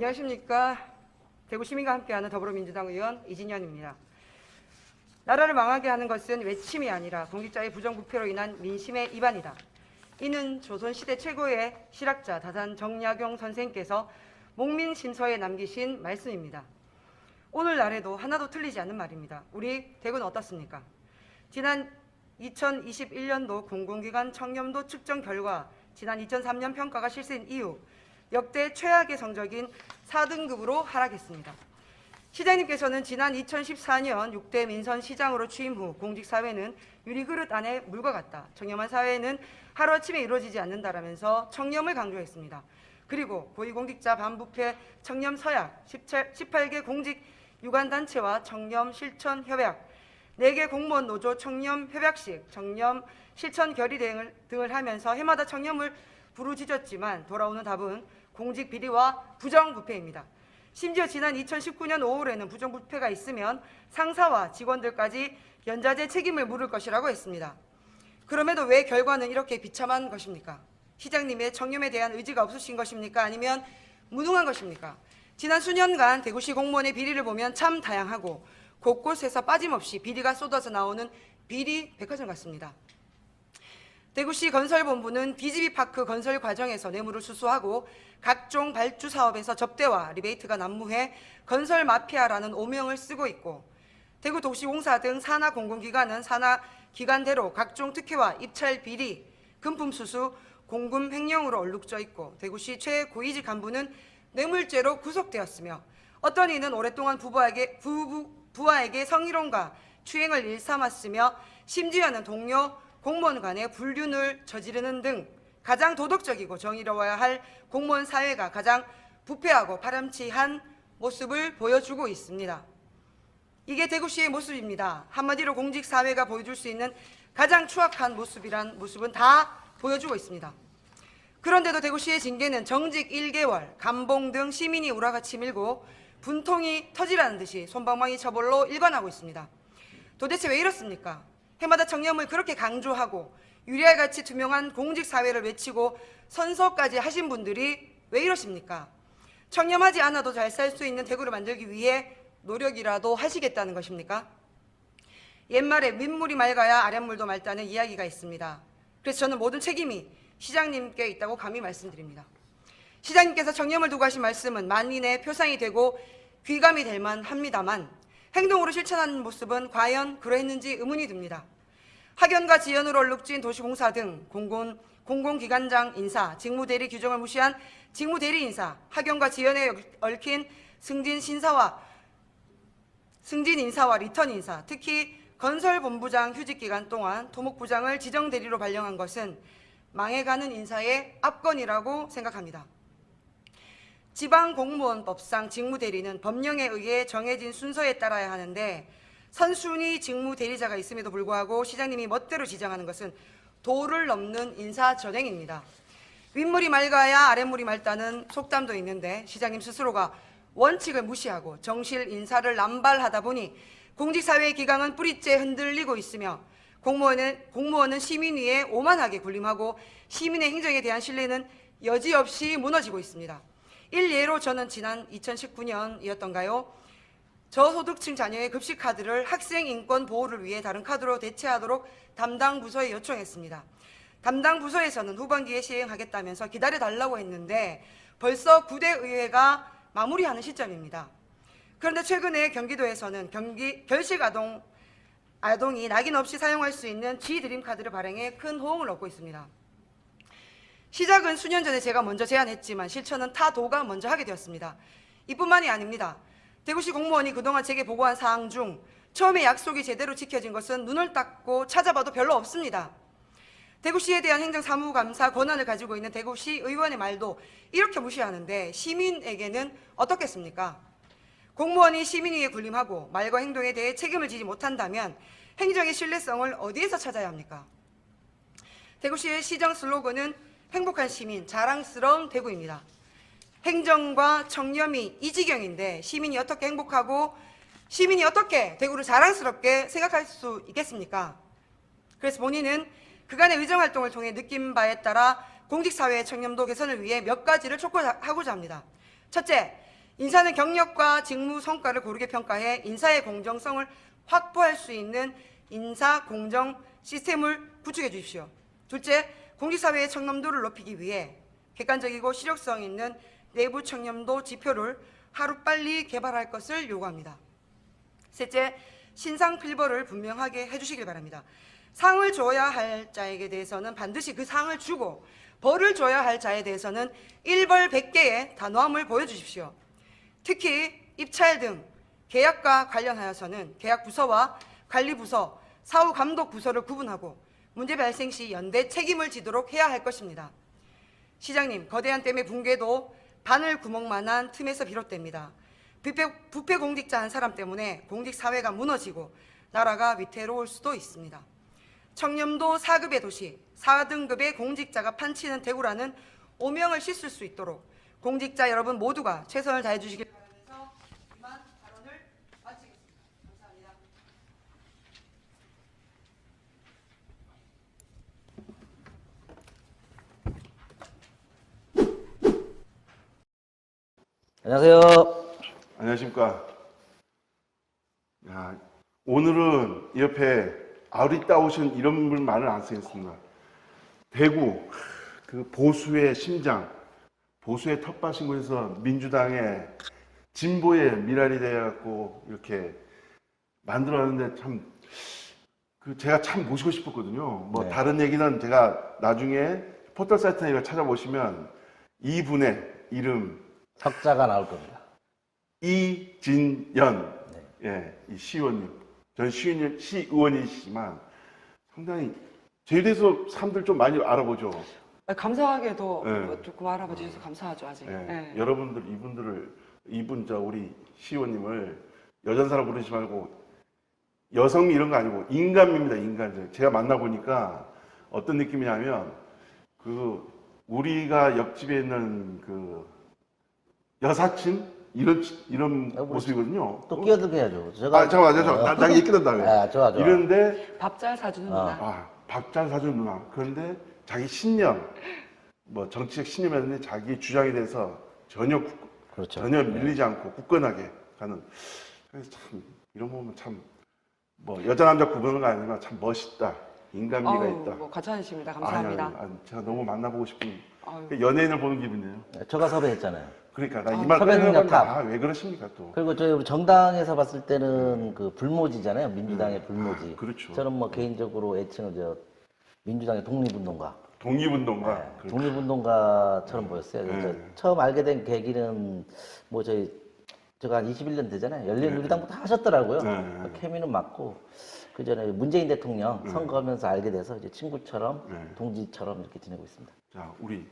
안녕하십니까. 대구 시민과 함께하는 더불어민주당 의원 이진현입니다. 나라를 망하게 하는 것은 외침이 아니라 공직자의 부정부패로 인한 민심의 이반이다. 이는 조선시대 최고의 실학자 다산 정약용 선생께서 목민심서에 남기신 말씀입니다. 오늘날에도 하나도 틀리지 않는 말입니다. 우리 대구는 어떻습니까? 지난 2021년도 공공기관 청렴도 측정 결과 지난 2003년 평가가 실시된 이후 역대 최악의 성적인 4등급으로 하락했습니다. 시장님께서는 지난 2014년 6대 민선 시장으로 취임 후 공직 사회는 유리 그릇 안에 물과 같다. 청렴한 사회는 하루아침에 이루어지지 않는다라면서 청렴을 강조했습니다. 그리고 고위공직자 반부패 청렴 서약 17, 18개 공직 유관단체와 청렴 실천 협약 4개 공무원 노조 청렴 협약식 청렴 실천 결의 등을, 등을 하면서 해마다 청렴을 부르짖었지만 돌아오는 답은 공직 비리와 부정부패입니다. 심지어 지난 2019년 5월에는 부정부패가 있으면 상사와 직원들까지 연좌제 책임을 물을 것이라고 했습니다. 그럼에도 왜 결과는 이렇게 비참한 것입니까? 시장님의 청렴에 대한 의지가 없으신 것입니까? 아니면 무능한 것입니까? 지난 수년간 대구시 공무원의 비리를 보면 참 다양하고 곳곳에서 빠짐없이 비리가 쏟아져 나오는 비리 백화점 같습니다. 대구시 건설본부는 BGB 파크 건설 과정에서 뇌물을 수수하고 각종 발주 사업에서 접대와 리베이트가 난무해 건설 마피아라는 오명을 쓰고 있고 대구 도시공사 등 산하 공공기관은 산하 기관대로 각종 특혜와 입찰 비리, 금품 수수, 공금 횡령으로 얼룩져 있고 대구시 최고위직 간부는 뇌물죄로 구속되었으며 어떤 이는 오랫동안 부부에게 부부, 부하에게 성희롱과 추행을 일삼았으며 심지어는 동료 공무원 간의 불륜을 저지르는 등 가장 도덕적이고 정의로워야 할 공무원 사회가 가장 부패하고 파렴치한 모습을 보여주고 있습니다. 이게 대구시의 모습입니다. 한마디로 공직 사회가 보여줄 수 있는 가장 추악한 모습이란 모습은 다 보여주고 있습니다. 그런데도 대구시의 징계는 정직 1개월, 감봉 등 시민이 우라같이 밀고 분통이 터지라는 듯이 손방망이 처벌로 일관하고 있습니다. 도대체 왜 이렇습니까? 해마다 청렴을 그렇게 강조하고 유리알 같이 투명한 공직 사회를 외치고 선서까지 하신 분들이 왜 이러십니까? 청렴하지 않아도 잘 살 수 있는 대구를 만들기 위해 노력이라도 하시겠다는 것입니까? 옛말에 윗물이 맑아야 아랫물도 맑다는 이야기가 있습니다. 그래서 저는 모든 책임이 시장님께 있다고 감히 말씀드립니다. 시장님께서 청렴을 두고 하신 말씀은 만인의 표상이 되고 귀감이 될 만합니다만 행동으로 실천하는 모습은 과연 그러했는지 의문이 듭니다. 학연과 지연으로 얼룩진 도시공사 등 공공, 공공기관장 인사, 직무대리 규정을 무시한 직무대리 인사, 학연과 지연에 얽힌 승진 신사와 승진 인사와 리턴 인사, 특히 건설본부장 휴직 기간 동안 토목부장을 지정대리로 발령한 것은 망해가는 인사의 압권이라고 생각합니다. 지방 공무원 법상 직무 대리는 법령에 의해 정해진 순서에 따라야 하는데 선순위 직무 대리자가 있음에도 불구하고 시장님이 멋대로 지정하는 것은 도를 넘는 인사전행입니다. 윗물이 맑아야 아랫물이 맑다는 속담도 있는데 시장님 스스로가 원칙을 무시하고 정실 인사를 남발하다 보니 공직사회의 기강은 뿌리째 흔들리고 있으며 공무원은, 공무원은 시민 위에 오만하게 군림하고 시민의 행정에 대한 신뢰는 여지없이 무너지고 있습니다. 일예로 저는 지난 2019년이었던가요? 저소득층 자녀의 급식 카드를 학생 인권 보호를 위해 다른 카드로 대체하도록 담당 부서에 요청했습니다. 담당 부서에서는 후반기에 시행하겠다면서 기다려달라고 했는데 벌써 9대 의회가 마무리하는 시점입니다. 그런데 최근에 경기도에서는 경기 결식 아동 아동이 낙인 없이 사용할 수 있는 G드림 카드를 발행해 큰 호응을 얻고 있습니다. 시작은 수년 전에 제가 먼저 제안했지만 실천은 타 도가 먼저 하게 되었습니다. 이뿐만이 아닙니다. 대구시 공무원이 그동안 제게 보고한 사항 중 처음에 약속이 제대로 지켜진 것은 눈을 닦고 찾아봐도 별로 없습니다. 대구시에 대한 행정사무감사 권한을 가지고 있는 대구시 의원의 말도 이렇게 무시하는데 시민에게는 어떻겠습니까? 공무원이 시민 위에 군림하고 말과 행동에 대해 책임을 지지 못한다면 행정의 신뢰성을 어디에서 찾아야 합니까? 대구시의 시정 슬로건은 행복한 시민, 자랑스러운 대구입니다. 행정과 청렴이 이 지경인데 시민이 어떻게 행복하고 시민이 어떻게 대구를 자랑스럽게 생각할 수 있겠습니까? 그래서 본인은 그간의 의정 활동을 통해 느낀 바에 따라 공직사회의 청렴도 개선을 위해 몇 가지를 촉구하고자 합니다. 첫째, 인사는 경력과 직무 성과를 고르게 평가해 인사의 공정성을 확보할 수 있는 인사 공정 시스템을 구축해 주십시오. 둘째, 공직사회의 청렴도를 높이기 위해 객관적이고 실효성 있는 내부 청렴도 지표를 하루빨리 개발할 것을 요구합니다. 셋째, 신상 필벌을 분명하게 해주시길 바랍니다. 상을 줘야 할 자에게 대해서는 반드시 그 상을 주고 벌을 줘야 할 자에 대해서는 일벌 100개의 단호함을 보여주십시오. 특히 입찰 등 계약과 관련하여서는 계약 부서와 관리 부서, 사후 감독 부서를 구분하고 문제 발생 시 연대 책임을 지도록 해야 할 것입니다. 시장님, 거대한 댐의 붕괴도 바늘 구멍만한 틈에서 비롯됩니다. 부패, 부패 공직자 한 사람 때문에 공직 사회가 무너지고 나라가 위태로울 수도 있습니다. 청렴도 4급의 도시, 4등급의 공직자가 판치는 대구라는 오명을 씻을 수 있도록 공직자 여러분 모두가 최선을 다해 주시길 바라면서 이만 발언을 마치겠습니다. 감사합니다. 안녕하세요. 안녕하십니까. 야, 오늘은 이 옆에 아리따우신 이런 분 말을 안 쓰겠습니다. 대구, 그 보수의 심장, 보수의 텃밭인 곳에서 민주당의 진보의 미랄이 돼갖고 이렇게 만들었는데 참, 그 제가 참 모시고 싶었거든요. 뭐 네. 다른 얘기는 제가 나중에 포털 사이트나 찾아보시면 이분의 이름, 석자가 나올 겁니다. 이진연, 네. 예, 이 시의원님. 전 시의원, 시의원이시지만 상당히 저에 대해서 사람들 좀 많이 알아보죠. 아, 감사하게도 네. 뭐 조금 알아봐 주셔서 감사하죠 아직. 예, 네. 여러분들 이분들을 이분 저 우리 시의원님을 여전사라 부르지 말고 여성 이런 거 아니고 인간입니다 인간. 제가 만나 보니까 어떤 느낌이냐면 그 우리가 옆집에 있는 그 여사친 이런 이런 어, 뭐, 모습이거든요. 또 끼어들게 해야죠. 제가 아 잠깐만 잠깐만 나, 나 얘기 끝난다 그래. 아, 좋아, 좋아. 이런데 밥 잘 사주는 어. 누나. 아, 밥 잘 사주는 누나. 그런데 자기 신념, 뭐 정치적 신념이었는데 자기 주장에 대해서 전혀 굳- 그렇죠. 전혀 네. 밀리지 않고 굳건하게 가는. 그래서 참 이런 거 보면 참 뭐 여자 남자 구분은 아니지만 참 멋있다. 인간미가 아우, 있다. 뭐 과찬이십니다. 감사합니다. 아니, 아니, 아니, 제가 너무 만나보고 싶은 아유. 연예인을 보는 기분이에요. 네, 저가 섭외했잖아요. 그러니까 나 아, 이말 섭외 능력 탑. 아, 왜 그러십니까 또? 그리고 저희 우리 정당에서 봤을 때는 그 불모지잖아요. 민주당의 불모지. 아, 그렇죠. 저는 뭐 개인적으로 애칭을 저 민주당의 독립운동가. 독립운동가. 네, 그렇죠. 독립운동가처럼 보였어요. 그래서 네. 처음 알게 된 계기는 뭐 저희 제가 한 21년 되잖아요. 열린우리당부터 하셨더라고요. 네. 그 케미는 맞고 그 전에 문재인 대통령 선거하면서 알게 돼서 이제 친구처럼 네. 동지처럼 이렇게 지내고 있습니다. 자, 우리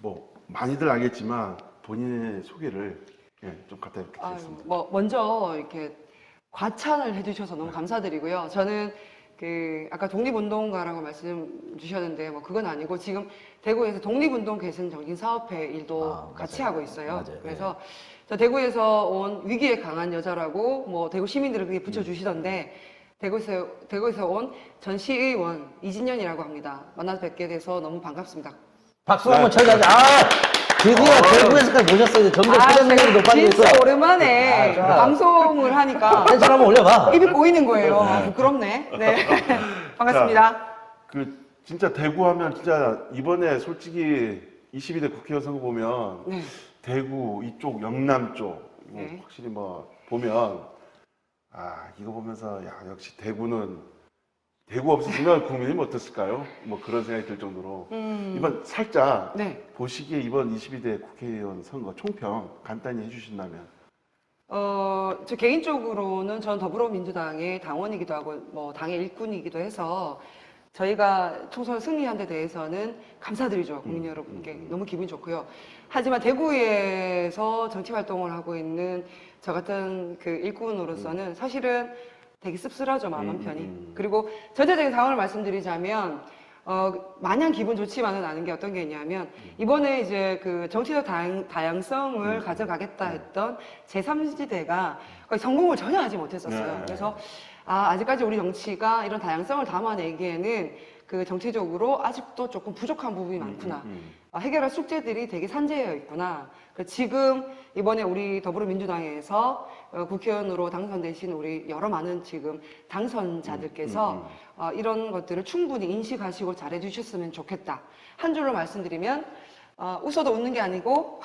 뭐 많이들 알겠지만 본인의 소개를 예, 좀 갖다 이렇게 아유, 드리겠습니다. 뭐 먼저 이렇게 과찬을 해주셔서 너무 감사드리고요. 저는 그 아까 독립운동가라고 말씀 주셨는데 뭐 그건 아니고 지금 대구에서 독립운동 개선 정신 사업회 일도 아, 같이 맞아요. 하고 있어요. 맞아요. 그래서 저 대구에서 온 위기에 강한 여자라고 뭐 대구 시민들을 그게 붙여주시던데 대구에서 대구에서 온 전 시의원 이진현이라고 합니다. 만나서 뵙게 돼서 너무 반갑습니다. 박수 한번 쳐야지. 아, 드디어 대구에서까지 모셨어요. 점점 아, 제가 높아지고 있어. 진짜 오랜만에 아. 방송을 하니까 텐션 한번 올려봐. 입이 보이는 거예요. 아, 부끄럽네. 네. 반갑습니다. 그 진짜 대구 하면 진짜 이번에 솔직히 22대 국회의원 선거 보면 네. 대구 이쪽 영남 쪽 네. 확실히 뭐 보면 아 이거 보면서 야 역시 대구는 대구 없었으면 국민이 어땠을까요? 뭐 그런 생각이 들 정도로 음, 이번 살짝 네. 보시기에 이번 22대 국회의원 선거 총평 간단히 해주신다면 어, 저 개인적으로는 전 더불어민주당의 당원이기도 하고 뭐 당의 일꾼이기도 해서 저희가 총선 승리한 데 대해서는 감사드리죠 국민 여러분께 너무 기분이 좋고요. 하지만 대구에서 정치 활동을 하고 있는 저 같은 그 일꾼으로서는 사실은 되게 씁쓸하죠 마음 음, 한편이. 음. 그리고 전체적인 상황을 말씀드리자면 어, 마냥 기분 좋지만은 않은 게 어떤 게 있냐면 이번에 이제 그 정치적 다양, 다양성을 가져가겠다 했던 제3지대가 거의 성공을 전혀 하지 못했었어요. 네. 그래서 아, 아직까지 우리 정치가 이런 다양성을 담아내기에는 그그 정치적으로 아직도 조금 부족한 부분이 많구나. 음. 아, 해결할 숙제들이 되게 산재해 있구나. 그 지금 이번에 우리 더불어민주당에서 어, 국회의원으로 당선되신 우리 여러 많은 지금 당선자들께서 음, 음, 어, 이런 것들을 충분히 인식하시고 잘해 주셨으면 좋겠다. 한 줄로 말씀드리면 어, 웃어도 웃는 게 아니고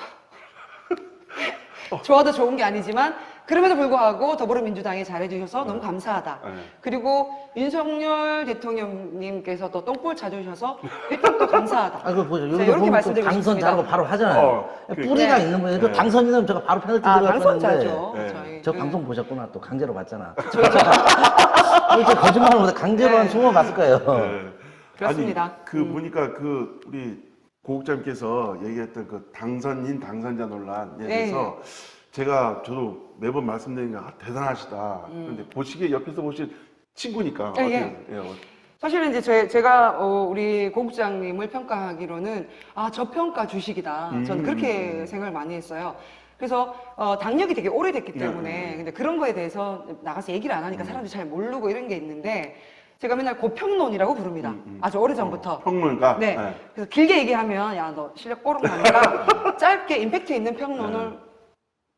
좋아도 좋은 게 아니지만 그럼에도 불구하고 더불어민주당에 잘해주셔서 너무 감사하다. 네. 그리고 윤석열 대통령님께서도 똥볼 찾으셔서 일단 또 감사하다. 아, 그 보죠. 여기 이렇게 보면 또 말씀드리고 당선 싶습니다. 잘하고 바로 하잖아요. 어, 그- 뿌리가 네. 있는. 그 네. 당선인은 제가 바로 페널티 아, 들어갔었는데. 당선자죠. 네. 저희. 저 네. 방송 보셨구나. 또 강제로 봤잖아. 저희 이제 거짓말을 못해. 강제로 한 네. 20번 봤을 거예요. 네. 그렇습니다. 아니, 그 음. 보니까 그 우리 고국장께서 얘기했던 그 당선인 당선자 논란에 대해서 네. 제가 저도 매번 말씀드리는 게 아, 대단하시다. 그런데 보시기에 옆에서 보신 친구니까 예, 예. 예, 어- 사실은 이제 제, 제가 어, 우리 고국장님을 평가하기로는 아 저평가 주식이다. 저는 음. 그렇게 생각을 많이 했어요. 그래서 어, 당력이 되게 오래됐기 네, 때문에 네, 네. 근데 그런 거에 대해서 나가서 얘기를 안 하니까 사람들이 잘 모르고 이런 게 있는데 제가 맨날 고평론이라고 부릅니다. 음, 음. 아주 오래 전부터. 어, 평론가. 네. 예. 그래서 길게 얘기하면 야 너 실력 나니까 짧게 임팩트 있는 평론을 네.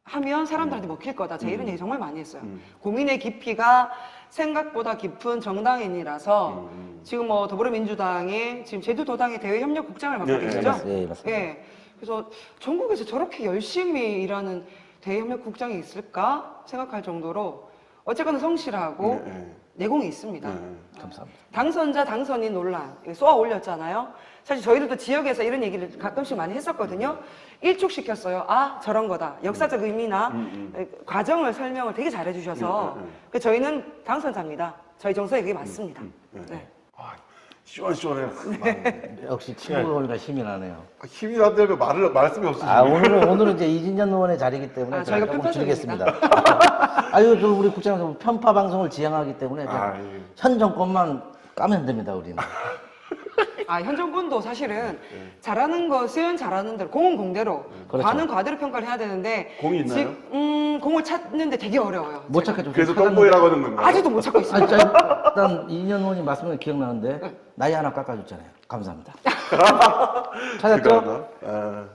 하면 사람들한테 먹힐 거다. 제가 이런 음. 얘기 정말 많이 했어요. 음. 고민의 깊이가 생각보다 깊은 정당인이라서 음. 지금 뭐 더불어민주당의 지금 제주도당의 대외협력국장을 맡고 네, 네, 계시죠? 맞습니다. 예, 맞습니다. 예. 그래서 전국에서 저렇게 열심히 일하는 대외협력국장이 있을까 생각할 정도로 어쨌거나 성실하고 네, 네. 내공이 있습니다. 네. 감사합니다. 당선자 당선인 논란 쏘아 올렸잖아요. 사실 저희들도 지역에서 이런 얘기를 가끔씩 많이 했었거든요. 일축시켰어요. 아 저런 거다. 역사적 의미나 음, 음. 과정을 설명을 되게 잘해주셔서 음, 음, 음. 그래서 저희는 당선자입니다. 저희 정서에 그게 맞습니다. 음, 네. 네. 아, 시원시원해. 역시 친구가 오니까 힘이 나네요. 아, 힘이 나는데 말을 말씀이 없으시네. 아, 오늘은, 오늘은 이제 이진년 의원의 자리이기 때문에 아, 제가 저희가 조금. 줄이겠습니다. 아유, 그 우리 국장님 편파 방송을 지향하기 때문에 그냥 아, 예. 현 정권만 까면 됩니다, 우리는. 아, 현 정권도 사실은 네. 잘하는 것은 잘하는 대로, 공은 공대로, 그렇죠. 과는 과대로 평가를 해야 되는데, 공이 있나요? 지- 음, 공을 찾는데 되게 어려워요. 못 찾겠죠. 그래서 똥보이라고 하는 건가요? 아직도 못 찾고 있어요. 아, 저, 일단 이진년 의원님 말씀은 기억나는데 나이 하나 깎아줬잖아요. 감사합니다. 찾았죠? 그거나? 아,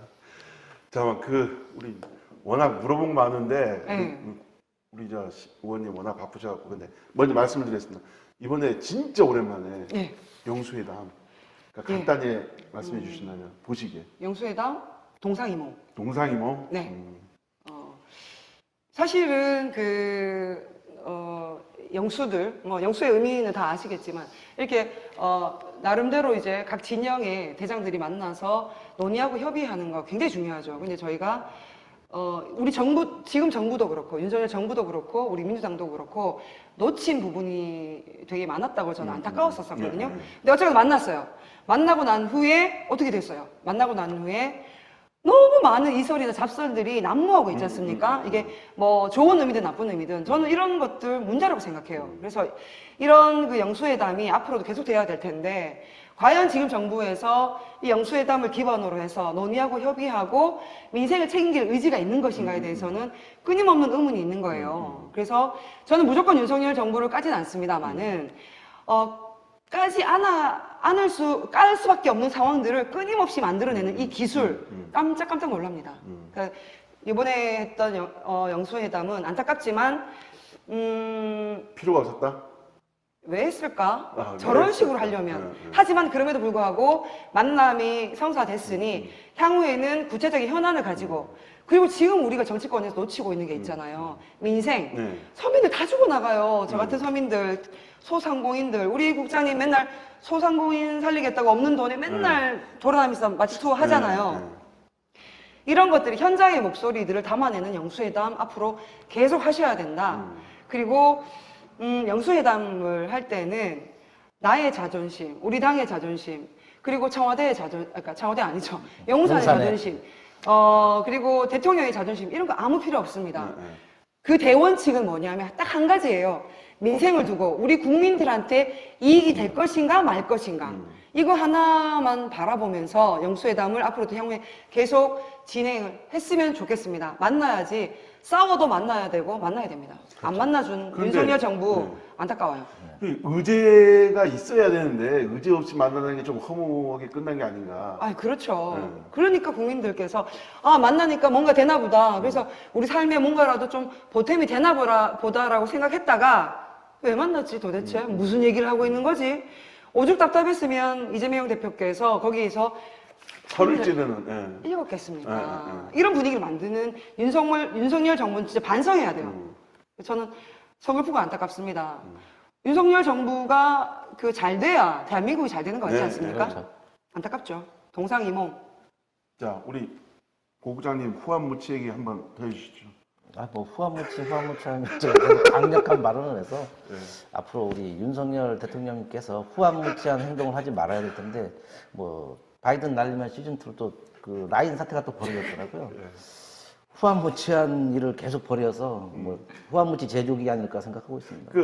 잠깐만 그 우리 워낙 물어본 거 많은데 네. 그, 우리 저 시- 의원님 워낙 바쁘셔갖고 근데 먼저 말씀을 드리겠습니다. 이번에 진짜 오랜만에 네. 영수회담 그러니까 예. 간단히 말씀해 주신다면 보시기에 영수회담, 동상이몽. 동상이모 네. 음, 어, 사실은 그, 어, 영수들, 뭐, 영수의 의미는 다 아시겠지만, 이렇게, 어, 나름대로 이제 각 진영의 대장들이 만나서 논의하고 협의하는 거 굉장히 중요하죠. 근데 저희가, 어, 우리 정부, 지금 정부도 그렇고, 윤석열 정부도 그렇고, 우리 민주당도 그렇고, 놓친 부분이 되게 많았다고 저는 안타까웠었거든요. 음, 음. 근데 어쨌든 만났어요. 만나고 난 후에 어떻게 됐어요? 만나고 난 후에 너무 많은 이설이나 잡설들이 난무하고 있지 않습니까? 이게 뭐 좋은 의미든 나쁜 의미든 저는 이런 것들 문제라고 생각해요. 그래서 이런 그 영수회담이 앞으로도 계속 돼야 될 텐데 과연 지금 정부에서 이 영수회담을 기반으로 해서 논의하고 협의하고 민생을 책임질 의지가 있는 것인가에 대해서는 끊임없는 의문이 있는 거예요. 그래서 저는 무조건 윤석열 정부를 까진 않습니다만은 어, 까지 않아, 않을 수, 깔 수밖에 없는 상황들을 끊임없이 만들어내는 이 기술, 깜짝깜짝 놀랍니다. 그러니까 이번에 했던 영, 어, 영수회담은 안타깝지만, 음, 필요가 없었다. 왜 했을까? 아, 왜 저런? 식으로 하려면. 네, 네. 하지만 그럼에도 불구하고 만남이 성사됐으니 향후에는 구체적인 현안을 가지고 그리고 지금 우리가 정치권에서 놓치고 있는 게 있잖아요. 민생. 네. 서민들 다 죽어나가요. 저 같은 서민들, 소상공인들. 우리 국장님 맨날 소상공인 살리겠다고 없는 돈에 맨날 돌아다니면서 마치 투어 하잖아요. 네, 네. 이런 것들이 현장의 목소리들을 담아내는 영수회담 앞으로 계속 하셔야 된다. 음. 그리고 음, 영수회담을 할 때는 나의 자존심, 우리 당의 자존심, 그리고 청와대의 자존, 그러니까 청와대 아니죠. 영사의 용산의. 자존심, 어 그리고 대통령의 자존심 이런 거 아무 필요 없습니다. 네, 네. 그 대원칙은 뭐냐면 딱 한 가지예요. 민생을 두고 우리 국민들한테 이익이 될 것인가 말 것인가. 음. 이거 하나만 바라보면서 영수회담을 앞으로도 향후에 계속 진행을 했으면 좋겠습니다. 만나야지 싸워도 만나야 되고 만나야 됩니다. 안 만나준 그런데- 윤석열 정부 네. 안타까워요. 그 의제가 있어야 되는데 의제 없이 만나는 게 좀 허무하게 끝난 게 아닌가. 아, 그렇죠. 네. 그러니까 국민들께서 아 만나니까 뭔가 되나 보다. 그래서 우리 삶에 뭔가라도 좀 보탬이 되나 보라 보다라고 생각했다가 왜 만났지 도대체 음. 무슨 얘기를 하고 있는 거지? 오죽 답답했으면 이재명 대표께서 거기에서 철을 찌르는. 예. 읽었겠습니까? 네, 이런 분위기를 만드는 윤석열 윤석열 정부는 진짜 반성해야 돼요. 음. 저는 서글프고 안타깝습니다. 윤석열 정부가 그 잘 돼야 대한민국이 잘 되는 거 아니지 네, 않습니까? 네, 그렇죠. 안타깝죠. 동상이몽. 자, 우리 고국장님 후한 무치 얘기 한번 더 해주시죠. 아, 뭐 후한무치 후한무치 하면 제가 계속 강력한 발언을 해서 네. 앞으로 우리 윤석열 대통령님께서 후한무치한 행동을 하지 말아야 될 텐데 뭐 바이든 날리면 시즌 2로 또그 라인 사태가 또 벌어졌더라고요. 네. 후한무치한 일을 계속 벌여서 뭐 후한무치 제조기 아닐까 생각하고 있습니다. 그